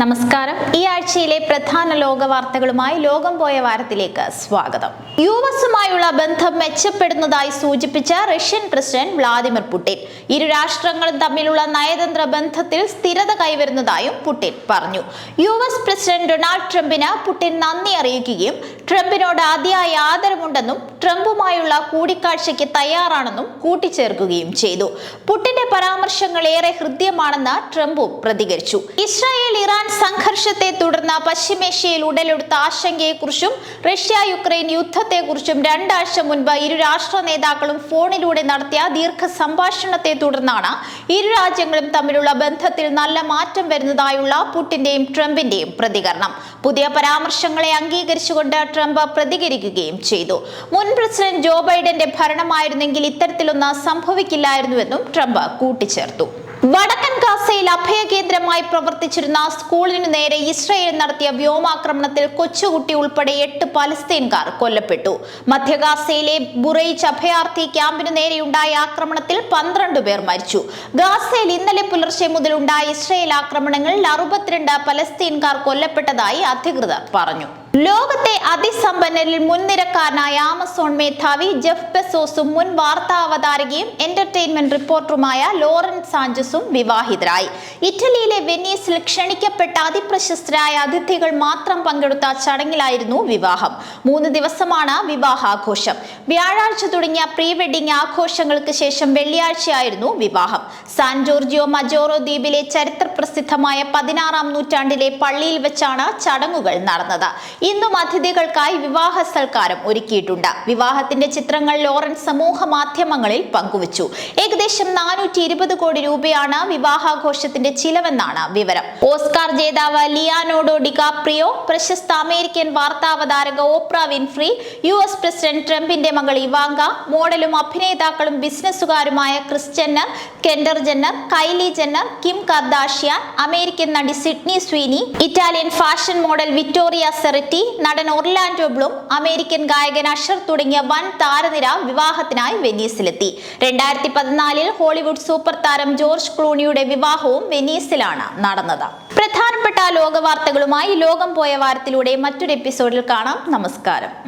നമസ്കാരം. ഈ ആഴ്ചയിലെ പ്രധാന ലോക വാർത്തകളുമായി ലോകം പോയ വാരത്തിലേക്ക് സ്വാഗതം. യു എസുമായുള്ള ബന്ധം മെച്ചപ്പെടുന്നതായി സൂചിപ്പിച്ച റഷ്യൻ പ്രസിഡന്റ് വ്ളാദിമിർ പുടിൻ. ഇരു രാഷ്ട്രങ്ങളും തമ്മിലുള്ള നയതന്ത്ര ബന്ധത്തിൽ സ്ഥിരത കൈവരുന്നതായും പുടിൻ പറഞ്ഞു. യു എസ് പ്രസിഡന്റ് ഡൊണാൾഡ് ട്രംപിന് പുടിൻ നന്ദി അറിയിക്കുകയും ട്രംപിനോട് അതിയായ ആദരവുണ്ടെന്നും ട്രംപുമായുള്ള കൂടിക്കാഴ്ചയ്ക്ക് തയ്യാറാണെന്നും കൂട്ടിച്ചേർക്കുകയും ചെയ്തു. പുടിന്റെ പരാമർശങ്ങൾ ഏറെ ഹൃദ്യമാണെന്ന് ട്രംപും പ്രതികരിച്ചു. ഇസ്രായേൽ ഇറാൻ સંખર സംഘർഷത്തെ തുടർന്ന് പശ്ചിമേഷ്യയിൽ ഉടലെടുത്ത ആശങ്കയെക്കുറിച്ചും റഷ്യ യുക്രൈൻ യുദ്ധത്തെക്കുറിച്ചും രണ്ടാഴ്ച മുൻപ് ഇരു രാഷ്ട്ര നേതാക്കളും ഫോണിലൂടെ നടത്തിയ ദീർഘ സംഭാഷണത്തെ തുടർന്നാണ് ഇരു രാജ്യങ്ങളും തമ്മിലുള്ള ബന്ധത്തിൽ നല്ല മാറ്റം വരുന്നതായുള്ള പുടിന്റെയും ട്രംപിന്റെയും പ്രതികരണം. പുതിയ പരാമർശങ്ങളെ അംഗീകരിച്ചുകൊണ്ട് ട്രംപ് പ്രതികരിക്കുകയും ചെയ്തു. മുൻ പ്രസിഡന്റ് ജോ ബൈഡന്റെ ഭരണമായിരുന്നെങ്കിൽ ഇത്തരത്തിലൊന്ന് സംഭവിക്കില്ലായിരുന്നുവെന്നും ട്രംപ് കൂട്ടിച്ചേർത്തു. വടക്കൻ ഗാസയിൽ അഭയകേന്ദ്രമായി പ്രവർത്തിച്ചിരുന്ന സ്കൂളിനു നേരെ ഇസ്രയേൽ നടത്തിയ വ്യോമാക്രമണത്തിൽ കൊച്ചുകുട്ടി ഉൾപ്പെടെ എട്ട് പലസ്തീൻകാർ കൊല്ലപ്പെട്ടു. മധ്യഗാസയിലെ ബുറൈച്ച് അഭയാർത്ഥി ക്യാമ്പിനു നേരെയുണ്ടായ ആക്രമണത്തിൽ പന്ത്രണ്ട് പേർ മരിച്ചു. ഗാസയിൽ ഇന്നലെ പുലർച്ചെ മുതൽ ഉണ്ടായ ഇസ്രയേൽ ആക്രമണങ്ങളിൽ അറുപത്തിരണ്ട് പലസ്തീൻകാർ കൊല്ലപ്പെട്ടതായി അധികൃതർ പറഞ്ഞു. ലോകത്തെ അതിസമ്പന്നരിൽ മുൻനിരക്കാരനായ ആമസോൺ മേധാവി ജെഫ് ബെസോസും മുൻ വാർത്താ അവതാരകയും എന്റർടൈൻമെന്റ് റിപ്പോർട്ടറുമായ ലോറൻ സാഞ്ചസും വിവാഹിതരായി. ഇറ്റലിയിലെ വെനീസിൽ ക്ഷണിക്കപ്പെട്ട അതിപ്രശസ്തരായ അതിഥികൾ മാത്രം പങ്കെടുത്ത ചടങ്ങിലായിരുന്നു വിവാഹം. മൂന്ന് ദിവസമാണ് വിവാഹാഘോഷം. വ്യാഴാഴ്ച തുടങ്ങിയ പ്രീ വെഡിംഗ് ആഘോഷങ്ങൾക്ക് ശേഷം വെള്ളിയാഴ്ചയായിരുന്നു വിവാഹം. സാൻ ജോർജിയോ മജോറോ ദ്വീപിലെ ചരിത്ര പ്രസിദ്ധമായ പതിനാറാം നൂറ്റാണ്ടിലെ പള്ളിയിൽ വെച്ചാണ് ചടങ്ങുകൾ നടന്നത്. ഇന്നും അതിഥികൾക്കായി വിവാഹ സൽക്കാരം ഒരുക്കിയിട്ടുണ്ട്. വിവാഹത്തിന്റെ ചിത്രങ്ങൾ ലോറൻസ് സമൂഹ മാധ്യമങ്ങളിൽ പങ്കുവച്ചു. ഏകദേശം നാനൂറ്റി ഇരുപത് കോടി രൂപയാണ് വിവാഹാഘോഷത്തിന്റെ ചിലവെന്നാണ് വിവരം. ഓസ്കാർ ജേതാവ് ലിയാനോഡോ ഡികാപ്രിയോ പ്രശസ്ത American വാർത്താവതാരക Oprah Winfrey U S president ട്രംപിന്റെ മകൾ ഇവാങ്ക മോഡലും അഭിനേതാക്കളും ബിസിനസ്സുകാരുമായ Kris Jenner Kendall Jenner Kylie Jenner Kim Kardashian American നടി Sydney Sweeney Italian fashion model Vittoria Ceretti നടൻ ഒർലാൻഡോ ബ്ലൂം അമേരിക്കൻ ഗായകൻ അഷർ തുടങ്ങിയ വൻ താരനിര വിവാഹത്തിനായി വെനീസിലെത്തി. രണ്ടായിരത്തി പതിനാലിൽ ഹോളിവുഡ് സൂപ്പർ താരം ജോർജ് ക്ലൂണിയുടെ വിവാഹവും വെനീസിലാണ് നടന്നത്. പ്രധാനപ്പെട്ട ലോകവാർത്തകളുമായി ലോകം പോയ വാരത്തിലൂടെ മറ്റൊരു എപ്പിസോഡിൽ കാണാം. നമസ്കാരം.